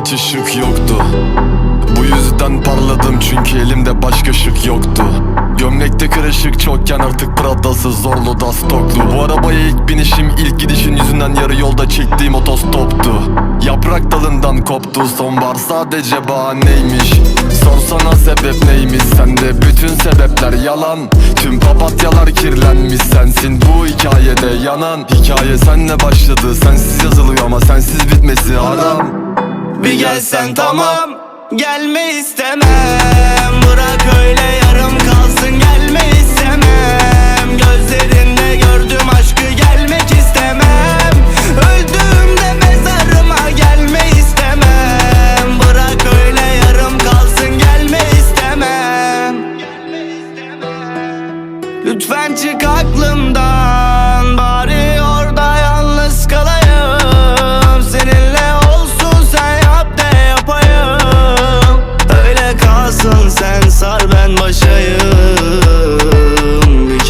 hiç ışık yoktu. Bu yüzden parladım çünkü elimde başka şık yoktu. Gömlekte kırışık çokken artık Prada'sı zorlu da stoklu Bu arabaya ilk binişim ilk gidişin yüzünden yarı yolda çektiğim otostoptu. Yaprak dalından koptu sonbahar sadece bahaneymiş. Sorsana sebep neymiş sende bütün sebepler yalan. Tüm papatyalar kirlenmiş sensin bu hikayede yanan. Hikaye senle başladı sensiz yazılıyor ama sensiz bitmesi haram Bir gelsen tamam Gelme istemem. Bırak öyle yarım kalsın Gelme istemem. Gözlerinde gördüm aşkı Gelmek istemem. Öldüğümde mezarıma Gelme istemem. Bırak öyle yarım kalsın Gelme istemem. Lütfen çık aklımdan